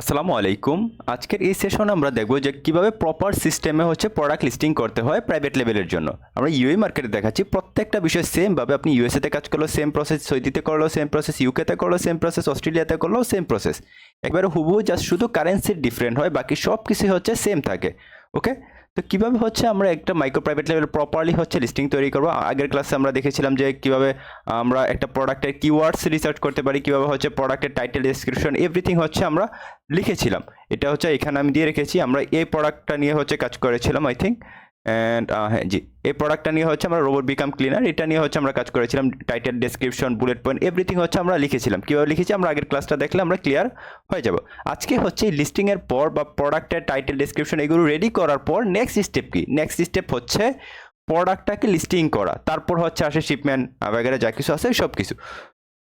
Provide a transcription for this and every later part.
আসসালামু আলাইকুম। আজকের এই সেশন আমরা দেখব যে কীভাবে প্রপার সিস্টেমে হচ্ছে প্রোডাক্ট লিস্টিং করতে হয় প্রাইভেট লেভেলের জন্য। আমরা ইউএ মার্কেটে দেখাচ্ছি, প্রত্যেকটা বিষয় সেমভাবে আপনি ইউএসএতে কাজ করল সেম প্রসেস সৌদিতে করল সেম প্রসেস ইউকেতে করল সেম প্রসেস অস্ট্রেলিয়াতে করল সেম প্রসেস একবারে হুবহু জাস্ট শুধু কারেন্সির ডিফারেন্ট হয়, বাকি সব কিছু হচ্ছে সেম থাকে ওকে তো কীভাবে হচ্ছে আমরা একটা মাইক্রো প্রাইভেট লেভেল প্রপারলি হচ্ছে লিস্টিং তৈরি করব? আগের ক্লাসে আমরা দেখেছিলাম যে কীভাবে আমরা একটা প্রোডাক্টের কিওয়ার্ডস রিসার্চ করতে পারি, কীভাবে হচ্ছে প্রোডাক্টের টাইটেল ডিসক্রিপশন এভরিথিং হচ্ছে আমরা লিখেছিলাম। এটা হচ্ছে এখানে আমি দিয়ে রেখেছি। আমরা এই প্রোডাক্টটা নিয়ে হচ্ছে কাজ করেছিলাম আই থিঙ্ক অ্যান্ড হ্যাঁ জি। এই প্রোডাক্টটা নিয়ে হচ্ছে আমরা রোবট বিকাম ক্লিনার এটা নিয়ে হচ্ছে আমরা কাজ করেছিলাম title description bullet point everything হচ্ছে আমরা লিখেছিলাম। কীভাবে লিখেছি? আমরা আগের ক্লাসটা দেখলে আমরা ক্লিয়ার হয়ে যাব। আজকে হচ্ছে লিস্টিংয়ের পর বা প্রোডাক্টের টাইটেল ডেসক্রিপশন এগুলো রেডি করার পর নেক্সট স্টেপ কি? নেক্সট স্টেপ হচ্ছে প্রোডাক্টটাকে লিস্টিং করা। তারপর হচ্ছে আসে শিপমেন্ট বাগেরা যা কিছু আছে সব কিছু।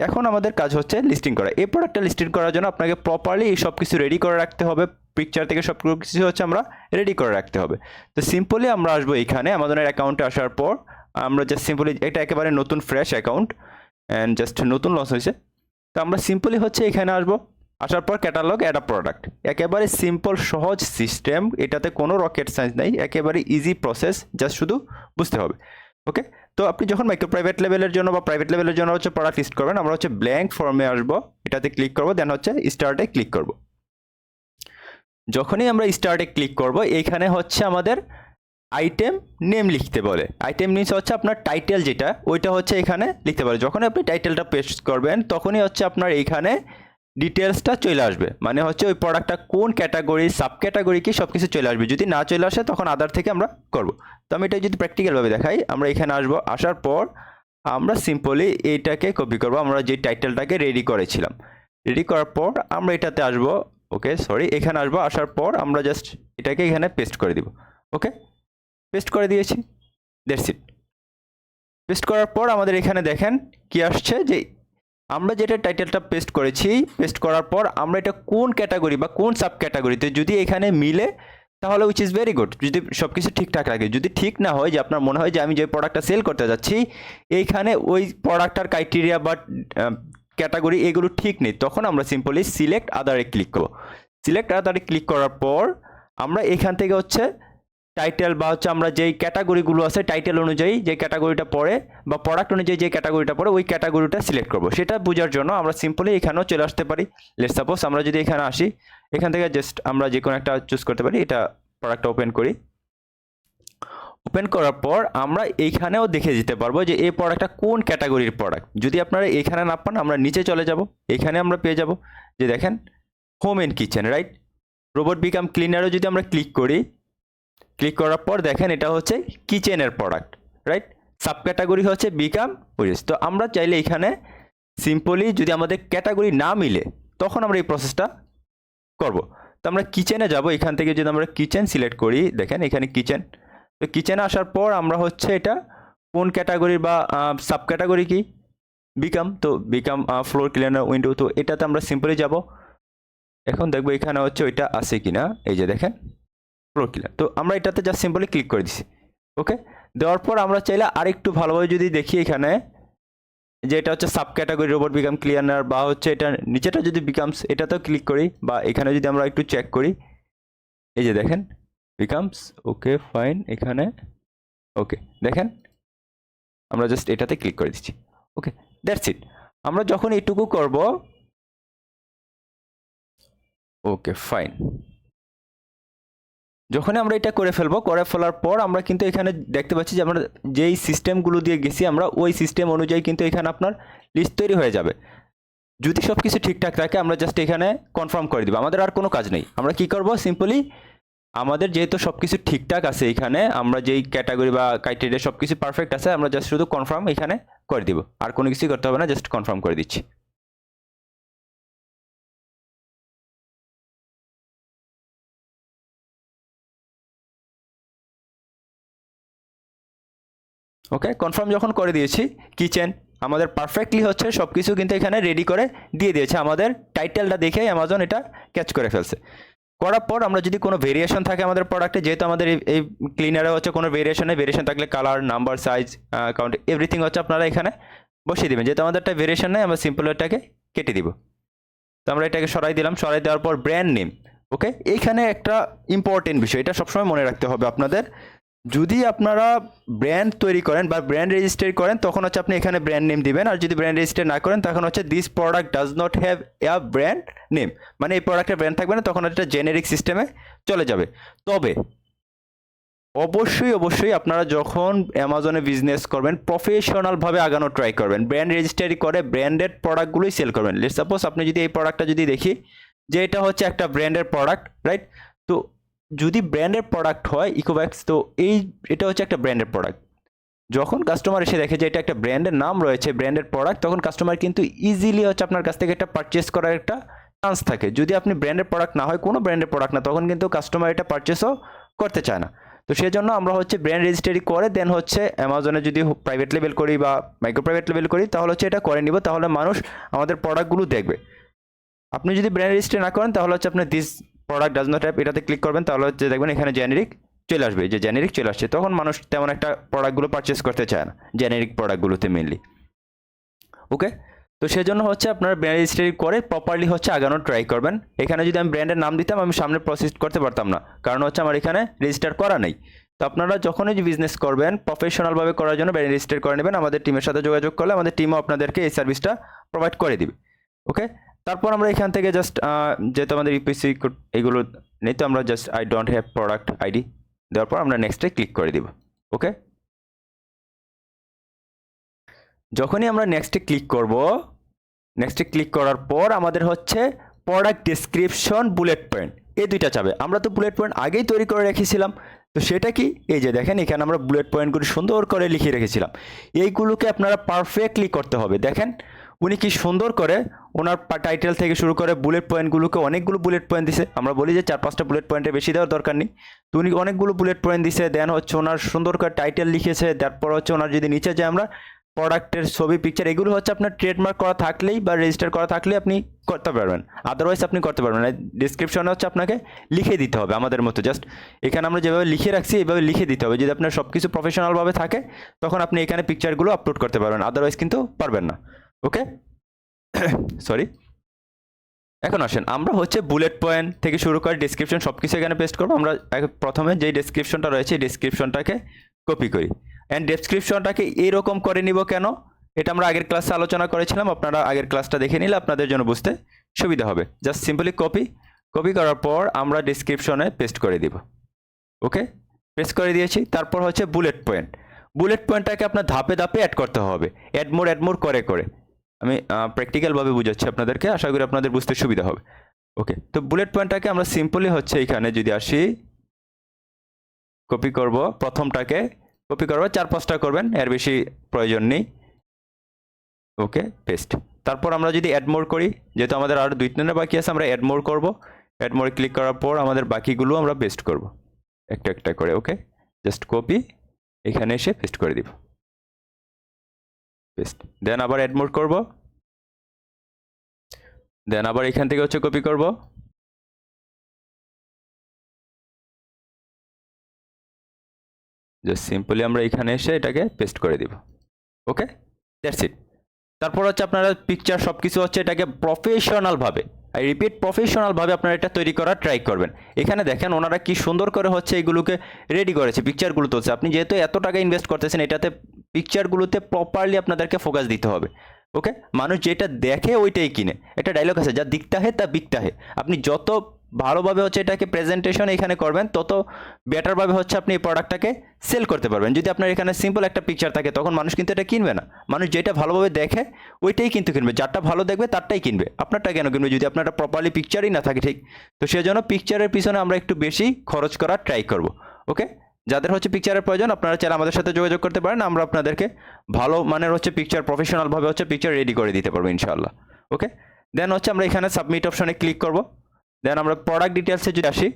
এখন আমাদের কাজ হচ্ছে লিস্টিং করা। এই প্রোডাক্টটা লিস্টিং করার জন্য আপনাকে প্রপারলি এই সব কিছু রেডি করে রাখতে হবে। পিকচার থেকে সব কিছু হচ্ছে আমরা রেডি করে রাখতে হবে। তো সিম্পলি আমরা আসব এখানে আমাদের অ্যাকাউন্টে আসার পর আমরা জাস্ট সিম্পলি এটা একেবারে নতুন ফ্রেশ অ্যাকাউন্ট অ্যান্ড জাস্ট নতুন লঞ্চ হয়েছে। তো আমরা সিম্পলি হচ্ছে এখানে আসব, আসার পর ক্যাটালগ আ প্রোডাক্ট একেবারে সিম্পল সহজ সিস্টেম এটাতে কোনো রকেট সায়েন্স নেই, একেবারে ইজি প্রসেস জাস্ট শুধু বুঝতে হবে। ওকে তো আপনি যখন মাইক্রো প্রাইভেট লেভেলের জন্য বা প্রাইভেট লেভেলের জন্য হচ্ছে প্রোডাক্ট লিস্ট করবেন, আমরা হচ্ছে ব্ল্যাঙ্ক ফর্মে আসব, এটাতে ক্লিক করব দেন হচ্ছে স্টার্টে ক্লিক করব। যখনই আমরা স্টার্টে ক্লিক করব, এইখানে হচ্ছে আমাদের আইটেম নেম লিখতে বলে। আইটেম মিনস হচ্ছে আপনার টাইটেল যেটা, ওইটা হচ্ছে এখানে লিখতে বলে। যখন আপনি টাইটেলটা পেস্ট করবেন, তখনই হচ্ছে আপনার এইখানে ডিটেলসটা চলে আসবে। মানে হচ্ছে ওই প্রোডাক্টটা কোন ক্যাটাগরি সাব ক্যাটাগরি কি সব কিছু চলে আসবে। যদি না চলে আসে, তখন আদার থেকে আমরা করব। তো আমি এটা যদি প্র্যাকটিক্যালভাবে দেখাই, আমরা এখানে আসব। আসার পর আমরা সিম্পলি এইটাকে কপি করব। আমরা যে টাইটেলটাকে রেডি করেছিলাম। রেডি করার পর আমরা এটাতে আসব ওকে সরি এখানে আসব, আসার পর আমরা জাস্ট এটাকে এখানে পেস্ট করে দিব। ওকে পেস্ট করে দিয়েছি দ্যাটস ইট পেস্ট করার পর আমাদের এখানে দেখেন কি আসছে যে আমরা যেটা টাইটেলটা পেস্ট করেছি পেস্ট করার পর আমরা এটা কোন ক্যাটাগরি বা কোন সাব ক্যাটাগরিতে যদি এখানে মিলে, তাহলে উইচ ইজ ভেরি গুড যদি সব কিছু ঠিকঠাক লাগে। যদি ঠিক না হয়, যে আপনার মনে হয় যে আমি যে প্রোডাক্টটা সেল করতে যাচ্ছি, এইখানে ওই প্রোডাক্টটার ক্রাইটেরিয়া বা ক্যাটাগরি এগুলো ঠিক নেই, তখন আমরা সিম্পলি সিলেক্ট আদারে ক্লিক করব। সিলেক্ট আদারে ক্লিক করার পর আমরা এখান থেকে হচ্ছে টাইটেল বা হচ্ছে আমরা যেই ক্যাটাগরিগুলো আছে টাইটেল অনুযায়ী যে ক্যাটাগরিটা পড়ে বা প্রোডাক্ট অনুযায়ী যে ক্যাটাগরিটা পড়ে ওই ক্যাটাগরিটা সিলেক্ট করব। সেটা বোঝার জন্য আমরা সিম্পলি এখানেও চলে আসতে পারি। লেট সাপোজ আমরা যদি এখানে আসি, এখান থেকে জাস্ট আমরা যে কোনো একটা চুজ করতে পারি, এটা প্রোডাক্টটা ওপেন করি। ওপেন করার পর আমরা এইখানেও দেখে যেতে পারব যে এই প্রোডাক্টটা কোন ক্যাটাগরির প্রোডাক্ট যদি আপনারা এখানে না পান, আমরা নিচে চলে যাব। এখানে আমরা পেয়ে যাব যে দেখেন home and kitchen right robot vacuum ক্লিনারও যদি আমরা ক্লিক করি ক্লিক করার পর দেখেন এটা হচ্ছে কিচেনের প্রোডাক্ট রাইট সাব ক্যাটাগরি হচ্ছে বিকাম ওরিস তো আমরা চাইলে এখানে সিম্পলি যদি আমাদের ক্যাটাগরি না মিলে, তখন আমরা এই প্রসেসটা করব। তো আমরা কিচেনে যাব। এখান থেকে যদি আমরা কিচেন সিলেক্ট করি, দেখেন এখানে কিচেন তো কিচেনে আসার পর আমরা হচ্ছে এটা কোন ক্যাটাগরি বা সাব ক্যাটাগরি কি? বিকাম তো বিকাম ফ্লোর ক্লিনার উইন্ডো তো এটাতে আমরা সিম্পলি যাব। এখন দেখব এখানে হচ্ছে ওইটা আছে কি না এই যে দেখেন ফ্লোর ক্লিনার তো আমরা এটাতে জাস্ট সিম্পলি ক্লিক করে দিছি। ওকে দেওয়ার পর আমরা চাইলে আরেকটু ভালোভাবে যদি দেখি এখানে, যে এটা হচ্ছে sub category robot vacuum clear বা হচ্ছে এটা নিচেটা যদি বিকামস এটাতেও ক্লিক করি বা এখানে যদি আমরা একটু চেক করি। এই যে দেখেন বিকামস ওকে ফাইন এখানে ওকে দেখেন, আমরা জাস্ট এটাতে ক্লিক করে দিচ্ছি ওকে দ্যাটস ইট আমরা যখন এটুকু করব ওকে ফাইন যখনই আমরা এটা করে ফেলব, করে ফেলার পর আমরা কিন্তু এখানে দেখতে পাচ্ছি যে আমরা যেই সিস্টেমগুলো দিয়ে গেছি, আমরা ওই সিস্টেম অনুযায়ী কিন্তু এখানে আপনার লিস্ট তৈরি হয়ে যাবে। যদি সব কিছু ঠিকঠাক থাকে, আমরা জাস্ট এখানে কনফার্ম করে দিব, আমাদের আর কোনো কাজ নেই। আমরা কি করব? সিম্পলি আমাদের যেহেতু সব কিছু ঠিকঠাক আছে এখানে, আমরা যেই ক্যাটাগরি বা ক্রাইটেরিয়া সব কিছু পারফেক্ট আছে, আমরা জাস্ট শুধু কনফার্ম এখানে করে দিব। আর কোনো কিছুই করতে হবে না জাস্ট কনফার্ম করে দিচ্ছি। ওকে কনফার্ম যখন করে দিয়েছি কিচেন আমাদের পারফেক্টলি হচ্ছে সব কিছু কিন্তু এখানে রেডি করে দিয়ে দিয়েছে আমাদের টাইটেলটা দেখেই অ্যামাজন এটা ক্যাচ করে ফেলছে। করার পর আমরা যদি কোনো ভেরিয়েশন থাকে আমাদের প্রোডাক্টে যেহেতু আমাদের এই- ক্লিনারে হচ্ছে কোনো ভেরিয়েশনে ভেরিয়েশন থাকলে colour number size count everything হচ্ছে আপনারা এখানে বসিয়ে দেবেন। যেহেতু আমাদের একটা ভেরিয়েশন নেই, আমরা সিম্পল এটাকে কেটে দিব। তো আমরা এটাকে সরাই দিলাম, সরাই দেওয়ার পর ব্র্যান্ড নেম ওকে এইখানে একটা ইম্পর্টেন্ট বিষয়, এটা সবসময় মনে রাখতে হবে আপনাদের। যদি আপনারা ব্র্যান্ড তৈরি করেন বা ব্র্যান্ড রেজিস্টার করেন, তখন হচ্ছে আপনি এখানে ব্র্যান্ড নেম দিবেন। আর যদি ব্র্যান্ড রেজিস্টার না করেন, তখন হচ্ছে this product does not have a brand name মানে এই প্রোডাক্টের ব্র্যান্ড থাকবে না, তখন এটা জেনেরিক সিস্টেমে চলে যাবে। তবে অবশ্যই অবশ্যই আপনারা যখন অ্যামাজনে বিজনেস করবেন প্রফেশনালভাবে আগানো ট্রাই করবেন। ব্র্যান্ড রেজিস্টারি করে ব্র্যান্ডেড প্রোডাক্টগুলোই সেল করবেন। লেট সাপোজ আপনি যদি এই প্রোডাক্টটা যদি দেখি, যে এটা হচ্ছে একটা ব্র্যান্ডের প্রোডাক্ট রাইট তো যদি ব্র্যান্ডের প্রোডাক্ট হয় ইকোভ্যাক্স তো এই, এটা হচ্ছে একটা ব্র্যান্ডের প্রোডাক্ট যখন কাস্টমার এসে দেখে যে এটা একটা ব্র্যান্ডের নাম রয়েছে ব্র্যান্ডের প্রোডাক্ট তখন কাস্টমার কিন্তু ইজিলি হচ্ছে আপনার কাছ থেকে এটা পারচেস করার একটা চান্স থাকে। যদি আপনি ব্র্যান্ডের প্রোডাক্ট না হয়, কোনো ব্র্যান্ডের প্রোডাক্ট না, তখন কিন্তু কাস্টমার এটা পারচেসও করতে চায় না। তো সেই জন্য আমরা হচ্ছে ব্র্যান্ড রেজিস্ট্রি করে দেন হচ্ছে অ্যামাজনে যদি প্রাইভেট লেভেল করি বা মাইক্রো প্রাইভেট লেভেল করি, তাহলে হচ্ছে এটা করে নিব, তাহলে মানুষ আমাদের প্রোডাক্টগুলো দেখবে। আপনি যদি ব্র্যান্ড রেজিস্ট্রি না করেন, তাহলে হচ্ছে আপনি this product does not app এটাতে ক্লিক করবেন, তাহলে হচ্ছে দেখবেন এখানে জেনেরিক চলে আসবে। যে জেনেরিক চলে আসছে, তখন মানুষ তেমন একটা প্রোডাক্টগুলো পারচেস করতে চায় না জেনেরিক প্রোডাক্টগুলোতে মেনলি ওকে তো সেজন্য হচ্ছে আপনার ব্র্যান্ড রেজিস্ট্রি করে প্রপারলি হচ্ছে আগানো ট্রাই করবেন। এখানে যদি আমি ব্র্যান্ডের নাম দিতাম, আমি সামনে প্রসেস করতে পারতাম না, কারণ হচ্ছে আমার এখানে রেজিস্টার করা নেই। তো আপনারা যখনই বিজনেস করবেন প্রফেশনালভাবে করার জন্য ব্র্যান্ড রেজিস্টার করে নেবেন, আমাদের টিমের সাথে যোগাযোগ করলে আমাদের টিমও আপনাদেরকে এই সার্ভিসটা প্রোভাইড করে দিবে। ওকে তারপর আমরা এখান থেকে জাস্ট যেহেতু আমাদের ইপিসি এগুলো নেই, তো আমরা just I don't have product ID দেওয়ার পর আমরা নেক্সটে ক্লিক করে দিব ওকে যখনই আমরা নেক্সটে ক্লিক করব নেক্সটে ক্লিক করার পর আমাদের হচ্ছে প্রোডাক্ট ডিসক্রিপশন বুলেট পয়েন্ট এই দুইটা চাবে। আমরা তো বুলেট পয়েন্ট আগেই তৈরি করে রেখেছিলাম, তো সেটা কি? এই যে দেখেন, এখানে আমরা বুলেট পয়েন্টগুলো সুন্দর করে লিখে রেখেছিলাম। এইগুলোকে আপনারা পারফেক্টলি করতে হবে। দেখেন উনি কি সুন্দর করে ওনার টাইটেল থেকে শুরু করে বুলেট পয়েন্টগুলোকে অনেকগুলো বুলেট পয়েন্ট দিছে। আমরা বলি যে চার পাঁচটা বুলেট পয়েন্টের বেশি দেওয়ার দরকার নেই। তো উনি অনেকগুলো বুলেট পয়েন্ট দিছে দেন হচ্ছে ওনার সুন্দর করে টাইটেল লিখেছে, তারপর হচ্ছে ওনার যদি নিচে যায় আমরা প্রোডাক্টের ছবি পিকচার এগুলো হচ্ছে আপনার ট্রেডমার্ক করা থাকলেই বা রেজিস্টার করা থাকলেই আপনি করতে পারবেন। আদারওয়াইজ আপনি করতে পারবেন ডিসক্রিপশনে হচ্ছে আপনাকে লিখে দিতে হবে আমাদের মতো। জাস্ট এখানে আমরা যেভাবে লিখে রাখছি এইভাবে লিখে দিতে হবে। যদি আপনার সব কিছু প্রফেশনালভাবে থাকে, তখন আপনি এখানে পিকচারগুলো আপলোড করতে পারবেন। আদারওয়াইজ কিন্তু পারবেন না। ওকে? সরি এখন আসেন, আমরা হচ্ছে বুলেট পয়েন্ট থেকে শুরু করে ডিসক্রিপশন সব কিছু এখানে পেস্ট করব। আমরা প্রথমে যেই ডেসক্রিপশনটা রয়েছে ডেসক্রিপশনটাকে কপি করি। অ্যান্ড ডেসক্রিপশনটাকে এইরকম করে নিব কেন? এটা আমরা আগের ক্লাসে আলোচনা করেছিলাম, আপনারা আগের ক্লাসটা দেখে নিলে আপনাদের জন্য বুঝতে সুবিধা হবে। জাস্ট সিম্পলি কপি কপি করার পর আমরা ডিসক্রিপশনে পেস্ট করে দিব। ওকে? পেস্ট করে দিয়েছি। তারপর হচ্ছে বুলেট পয়েন্ট বুলেট পয়েন্টটাকে আপনার ধাপে ধাপে অ্যাড করতে হবে। অ্যাড মোর অ্যাড মোর করে করে। আমি প্র্যাকটিক্যালভাবে বুঝাচ্ছি আপনাদেরকে। আশা করি আপনাদের বুঝতে সুবিধা হবে। ওকে তো বুলেট পয়েন্টটাকে আমরা সিম্পলি হচ্ছে এখানে যদি আসি কপি করব প্রথমটাকে। কপি করব চার পাঁচটা করবেন, এর বেশি প্রয়োজন নেই। ওকে পেস্ট তারপর আমরা যদি অ্যাড মোর করি, যেহেতু আমাদের আরও দুই তিনটা বাকি আছে, আমরা অ্যাড মোর করব। অ্যাড মোরে ক্লিক করার পর আমাদের বাকিগুলো আমরা পেস্ট করব। একটা একটা করে ওকে জাস্ট কপি এখানে এসে পেস্ট করে দিব। পেস্ট দেন আবার অ্যাড মোর করব। দেন আবার এখান থেকে হচ্ছে কপি করব। জাস্ট সিম্পলি আমরা এখানে এসে এটাকে পেস্ট করে দিব। ওকে দ্যাটস ইট তারপর হচ্ছে আপনারা পিকচার সব কিছু হচ্ছে এটাকে প্রফেশনালভাবে রিপিট প্রফেশনালভাবে আপনারা এটা তৈরি করার ট্রাই করবেন। এখানে দেখেন ওনারা কি সুন্দর করে হচ্ছে এগুলোকে রেডি করেছে পিকচারগুলো তুলছে। আপনি যেহেতু এত টাকা ইনভেস্ট করতেছেন, এটাতে পিকচারগুলোতে প্রপারলি আপনাদেরকে ফোকাস দিতে হবে। ওকে মানুষ যেটা দেখে ওইটাই কিনে। এটা ডায়লগ আছে, যা দিকতা হে তা বিকতা হে আপনি যত ভালোভাবে হচ্ছে এটাকে প্রেজেন্টেশন এখানে করবেন, তত বেটারভাবে হচ্ছে আপনি এই প্রোডাক্টটাকে সেল করতে পারবেন। যদি আপনার এখানে সিম্পল একটা পিকচার থাকে, তখন মানুষ কিন্তু এটা কিনবে না। মানুষ যেটা ভালোভাবে দেখে, ওইটাই কিন্তু কিনবে। যারটা ভালো দেখবে, তারটাই কিনবে। আপনারটা কেন কিনবে? যদি আপনার একটা প্রপারলি পিকচারই না থাকে, ঠিক? তো সেজন্য পিকচারের পিছনে আমরা একটু বেশি খরচ করার ট্রাই করব ওকে যাদের হচ্ছে পিকচারের প্রয়োজন, আপনারা চাইলে আমাদের সাথে যোগাযোগ করতে পারেন। আমরা আপনাদেরকে ভালো মানের হচ্ছে পিকচার প্রফেশনালভাবে হচ্ছে পিকচার রেডি করে দিতে পারব, ইনশাআল্লাহ ওকে দেন হচ্ছে আমরা এখানে সাবমিট অপশনে ক্লিক করব। দেন আমরা প্রোডাক্ট ডিটেলসে যদি আসি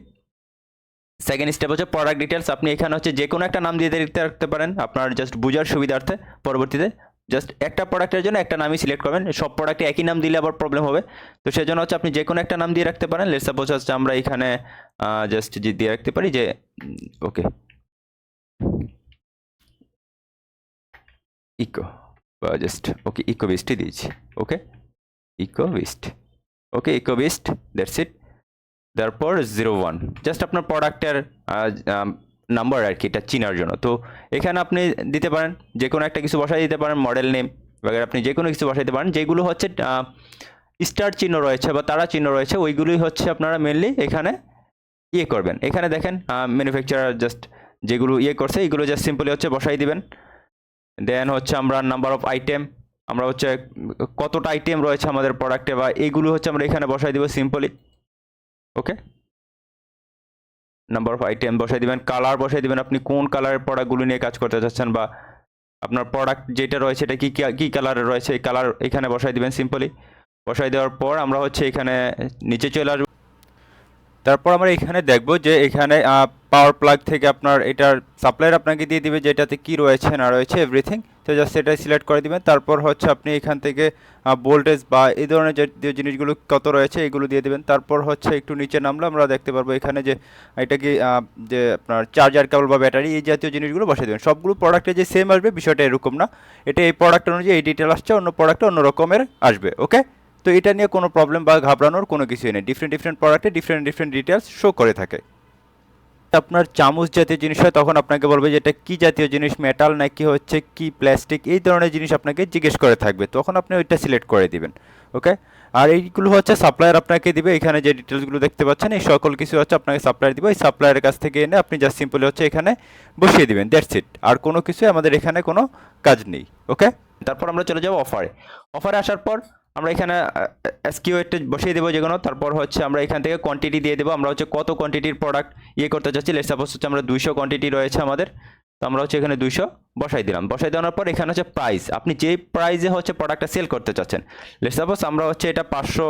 সেকেন্ড স্টেপ হচ্ছে প্রোডাক্ট ডিটেলস আপনি এখানে হচ্ছে যে কোনো একটা নাম দিয়ে দিতে রাখতে পারেন। আপনার জাস্ট বুঝার সুবিধার্থে পরবর্তীতে জাস্ট একটা প্রোডাক্টের জন্য একটা নামই সিলেক্ট করবেন। সব প্রোডাক্টে একই নাম দিলে আবার প্রবলেম হবে। তো সেজন্য হচ্ছে আপনি যে কোনো একটা নাম দিয়ে রাখতে পারেন। লেট সাপোজ হচ্ছে আমরা এখানে জাস্ট যে দিয়ে রাখতে পারি যে ওকে ইকো বা জাস্ট ওকে ইকো বেস্টই দিয়েছি okay echo best okay echo ecobest that's it তারপর জিরো ওয়ান জাস্ট আপনার প্রোডাক্টের নাম্বার আর কি, এটা চিনার জন্য। তো এখানে আপনি দিতে পারেন যে কোনো একটা কিছু বসাই দিতে পারেন মডেল নেম বাগের আপনি যে কোনো কিছু বসাই দিতে পারেন। যেগুলো হচ্ছে স্টার চিহ্ন রয়েছে বা তারা চিহ্ন রয়েছে, ওইগুলোই হচ্ছে আপনারা মেনলি এখানে ইয়ে করবেন। এখানে দেখেন ম্যানুফ্যাকচারার জাস্ট যেগুলো ইয়ে করছে এইগুলো জাস্ট সিম্পলি হচ্ছে বসাই দিবেন। দেন হচ্ছে আমরা নাম্বার অফ আইটেম আমরা হচ্ছে কতটা আইটেম রয়েছে আমাদের প্রোডাক্টে বা এইগুলো হচ্ছে আমরা এখানে বসাই দিব simply okay number of item বসাই দিবেন কালার বসাই দিবেন, আপনি কোন কালারের প্রোডাক্টগুলো নিয়ে কাজ করতে চাচ্ছেন বা আপনার প্রোডাক্ট যেটা রয়েছে এটা কি, কী কালারের রয়েছে, এই কালার এখানে বসাই দিবেন সিম্পলি বসাই দেওয়ার পর আমরা হচ্ছে এখানে নিচে চলে আসব। তারপর আমরা এখানে দেখব যে এখানে পাওয়ার প্লাগ থেকে আপনার এটার সাপ্লাইয়ের আপনাকে দিয়ে দিবে যে এটাতে কী রয়েছে, না রয়েছে এভরিথিং তো জাস্ট এটাই সিলেক্ট করে দিবেন। তারপর হচ্ছে আপনি এখান থেকে ভোল্টেজ বা এই ধরনের যে যে জিনিসগুলো কত রয়েছে এগুলো দিয়ে দিবেন। তারপর হচ্ছে একটু নিচে নামলে আমরা দেখতে পারব এখানে যে, এটা কি যে আপনার চার্জার কেবল বা ব্যাটারি এই জাতীয় জিনিসগুলো বসিয়ে দেবেন। সবগুলো প্রোডাক্টে যে সেম আসবে, বিষয়টা এরকম না। এটা এই প্রোডাক্ট অনুযায়ী এই ডিটেল আসছে, অন্য প্রোডাক্টে অন্য রকমের আসবে ওকে তো এটা নিয়ে কোনো প্রবলেম বা ঘাবড়ানোর কোনো কিছুই নেই। ডিফারেন্ট ডিফারেন্ট প্রোডাক্টে ডিফারেন্ট ডিফারেন্ট ডিটেলস শো করে থাকে। আপনার চামচ জাতীয় জিনিস হয়, তখন আপনাকে বলবে যে এটা কী জাতীয় জিনিস মেটাল নাকি হচ্ছে কি প্লাস্টিক এই ধরনের জিনিস আপনাকে জিজ্ঞেস করে থাকবে। তখন আপনি ওইটা সিলেক্ট করে দিবেন ওকে আর এইগুলো হচ্ছে সাপ্লায়ার আপনাকে দিবে, এখানে যে ডিটেলসগুলো দেখতে পাচ্ছেন, এই সকল কিছু হচ্ছে আপনাকে সাপ্লায়ার দিবে, ওই সাপ্লায়ারের কাছ থেকে এনে আপনি জাস্ট সিম্পলি হচ্ছে এখানে বসিয়ে দিবেন দ্যাটস ইট আর কোনো কিছু আমাদের এখানে কোনো কাজ নেই ওকে তারপর আমরা চলে যাব অফারে অফারে আসার পর আমরা এখানে এসকিউ একটা বসিয়ে দেবো যে কোনো তারপর হচ্ছে আমরা এখান থেকে কোয়ান্টিটি দিয়ে দেবো। আমরা হচ্ছে কত কোয়ান্টিটির প্রোডাক্ট ইয়ে করতে চাচ্ছি। লেট সাপোজ হচ্ছে আমরা দুইশো কোয়ান্টিটি রয়েছে আমাদের। তো আমরা হচ্ছে এখানে দুইশো বসাই দিলাম। বসাই দেওয়ার পর এখানে হচ্ছে প্রাইস আপনি যেই প্রাইসে হচ্ছে প্রোডাক্টটা সেল করতে চাচ্ছেন লেট সাপোজ আমরা হচ্ছে এটা পাঁচশো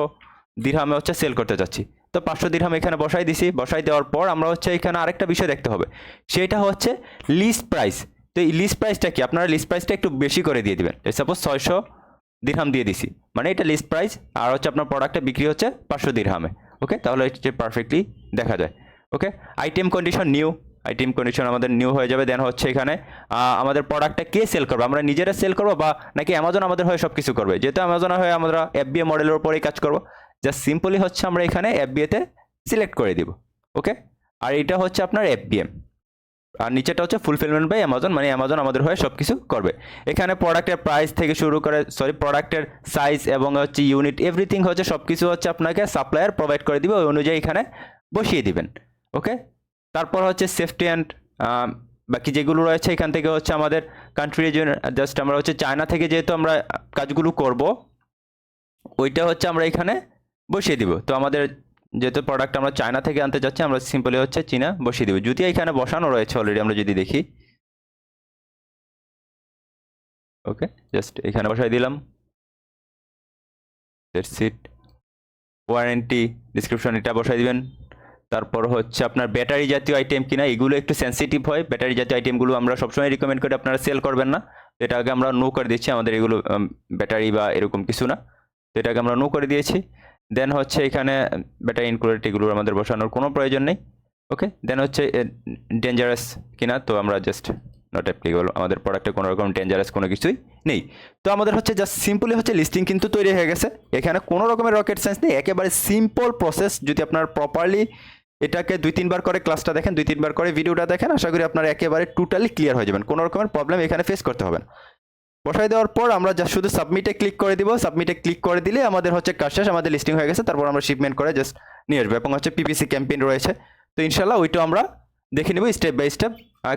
দিরহামে হচ্ছে সেল করতে চাচ্ছি। তো পাঁচশো দিরহাম এখানে বসাই দিছি। বসাই দেওয়ার পর আমরা হচ্ছে এখানে আরেকটা বিষয় দেখতে হবে। সেটা হচ্ছে লিস্ট প্রাইস তো এই লিস্ট প্রাইসটা কি? আপনারা লিস্ট প্রাইসটা একটু বেশি করে দিয়ে দিবেন। সাপোজ ছয়শো দিরহাম দিয়ে দিছি। মানে এটা লিস্ট প্রাইস আর হচ্ছে আপনার প্রোডাক্টটা বিক্রি হচ্ছে পাঁচশো দিরহামে ওকে তাহলে এটা পারফেক্টলি দেখা যায়। Okay item condition new item condition আমাদের নিউ হয়ে যাবে। দেন হচ্ছে এখানে আমাদের প্রোডাক্টটা কে সেল করবে? আমরা নিজেরা সেল করব বা নাকি অ্যামাজন আমাদের হয়ে সব কিছু করবে? যেহেতু অ্যামাজন হয়ে আমরা এফ এফবিএ মডেলের উপরেই কাজ করব জাস্ট সিম্পলি হচ্ছে আমরা এখানে এফ এফবিএতে সিলেক্ট করে দিব। ওকে আর এটা হচ্ছে আপনার এফ এফবিএম আর নিচেটা হচ্ছে ফুলফিলমেন্ট বাই অ্যামাজন মানে অ্যামাজন আমাদের হয়ে সব কিছু করবে। এখানে প্রোডাক্টের প্রাইস থেকে শুরু করে সরি প্রোডাক্টের সাইজ এবং হচ্ছে ইউনিট এভরিথিং হচ্ছে সব কিছু হচ্ছে আপনাকে সাপ্লায়ার প্রোভাইড করে দিবে, ওই অনুযায়ী এখানে বসিয়ে দিবেন। ওকে তারপর হচ্ছে সেফটি অ্যান্ড বাকি যেগুলো রয়েছে এখান থেকে হচ্ছে আমাদের কান্ট্রি জাস্ট আমরা হচ্ছে চায়না থেকে যেহেতু আমরা কাজগুলো করব, ওইটা হচ্ছে আমরা এখানে বসিয়ে দিব। তো আমাদের যেহেতু প্রোডাক্ট আমরা চায়না থেকে আনতে চাচ্ছি আমরা সিম্পলি হচ্ছে চীনা বসিয়ে দিব। যদি এখানে বসানো রয়েছে অলরেডি আমরা যদি দেখি। ওকে জাস্ট এখানে বসাই দিলাম। সিট ওয়ারেন্টি ডিসক্রিপশন এটা বসাই দিবেন। তারপর হচ্ছে আপনার ব্যাটারি জাতীয় আইটেম কিনা, এগুলো একটু সেন্সিটিভ হয়। ব্যাটারি জাতীয় আইটেমগুলো আমরা সবসময় রিকমেন্ড করি, আপনারা সেল করবেন না। তো এটাকে আমরা নো করে দিচ্ছি আমাদের এগুলো ব্যাটারি বা এরকম কিছু না। তো এটাকে আমরা নো করে দিয়েছি। দেন হচ্ছে এখানে ব্যাটারি ইনক্লুডেড আমাদের বসানোর কোনো প্রয়োজন নেই ওকে দেন হচ্ছে ডেঞ্জারাস কিনা, তো আমরা জাস্ট নট অ্যাপ্লিকেবল আমাদের প্রোডাক্টে কোনো রকম ডেঞ্জারাস কোনো কিছুই নেই। তো আমাদের হচ্ছে জাস্ট সিম্পলি হচ্ছে লিস্টিং কিন্তু তৈরি হয়ে গেছে। এখানে কোনো রকমের রকেট সায়েন্স নেই, একেবারে সিম্পল প্রসেস যদি আপনার প্রপারলি এটাকে দুই তিনবার করে ক্লাসটা দেখেন, দুই তিনবার করে ভিডিওটা দেখেন, আশা করি আপনার একেবারে টোটালি ক্লিয়ার হয়ে যাবেন। কোনো রকমের প্রবলেম এখানে ফেস করতে হবে না। বসাই দেওয়ার পর আমরা জাস্ট শুধু সাবমিটে ক্লিক করে দিব। সাবমিটে ক্লিক করে দিলে আমাদের হচ্ছে কাজ শেষ, আমাদের লিস্টিং হয়ে গেছে। তারপর আমরা শিপমেন্ট করে জাস্ট নিয়ে আসব এবং হচ্ছে পিপিসি ক্যাম্পেইন রয়েছে। তো ইনশাল্লাহ ওইটা আমরা দেখে নেব স্টেপ বাই স্টেপ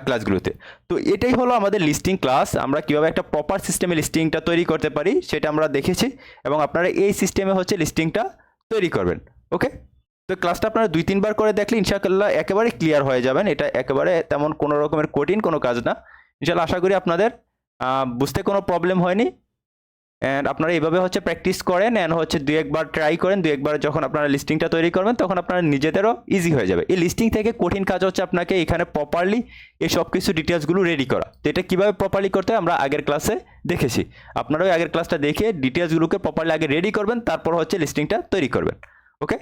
ক্লাসগুলোতে তো এটাই হলো আমাদের লিস্টিং ক্লাস আমরা কীভাবে একটা প্রপার সিস্টেমে লিস্টিংটা তৈরি করতে পারি সেটা আমরা দেখেছি এবং আপনারা এই সিস্টেমে হচ্ছে লিস্টিংটা তৈরি করবেন। ওকে? তো ক্লাসটা আপনারা দুই, তিনবার করে দেখলে ইনশাআল্লাহ একেবারে ক্লিয়ার হয়ে যাবেন। এটা একেবারে তেমন কোনো রকমের কঠিন কোনো কাজ না। ইনশাআল্লাহ আশা করি আপনাদের বুঝতে কোনো প্রবলেম হয়নি? অ্যান্ড আপনারা এইভাবে হচ্ছে প্র্যাকটিস করেন অ্যান্ড হচ্ছে দু একবার ট্রাই করেন, দু একবার যখন আপনারা লিস্টিংটা তৈরি করবেন, তখন আপনারা নিজেদেরও ইজি হয়ে যাবে। এই লিস্টিং থেকে কঠিন কাজ হচ্ছে আপনাকে এখানে প্রপারলি এই সব কিছু ডিটেলসগুলো রেডি করা। তো এটা কীভাবে প্রপারলি করতে আমরা আগের ক্লাসে দেখেছি। আপনারাও আগের ক্লাসটা দেখে ডিটেলসগুলোকে প্রপারলি আগে রেডি করবেন, তারপর হচ্ছে লিস্টিংটা তৈরি করবেন। ওকে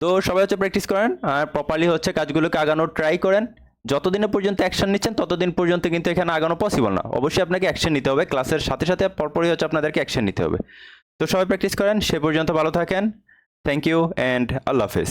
তো সবাই হচ্ছে প্র্যাকটিস করেন আর প্রপারলি হচ্ছে কাজগুলোকে আগানোর ট্রাই করেন। যতদিনে পর্যন্ত অ্যাকশন নিচ্ছেন, ততদিন পর্যন্ত কিন্তু এখানে আগানো পসিবল না। অবশ্যই আপনাকে অ্যাকশন নিতে হবে। ক্লাসের সাথে সাথে পরপরই হচ্ছে আপনাদেরকে অ্যাকশন নিতে হবে। তো সবাই প্র্যাকটিস করেন। সে পর্যন্ত ভালো থাকেন। থ্যাংক ইউ অ্যান্ড আল্লাহ হাফেজ।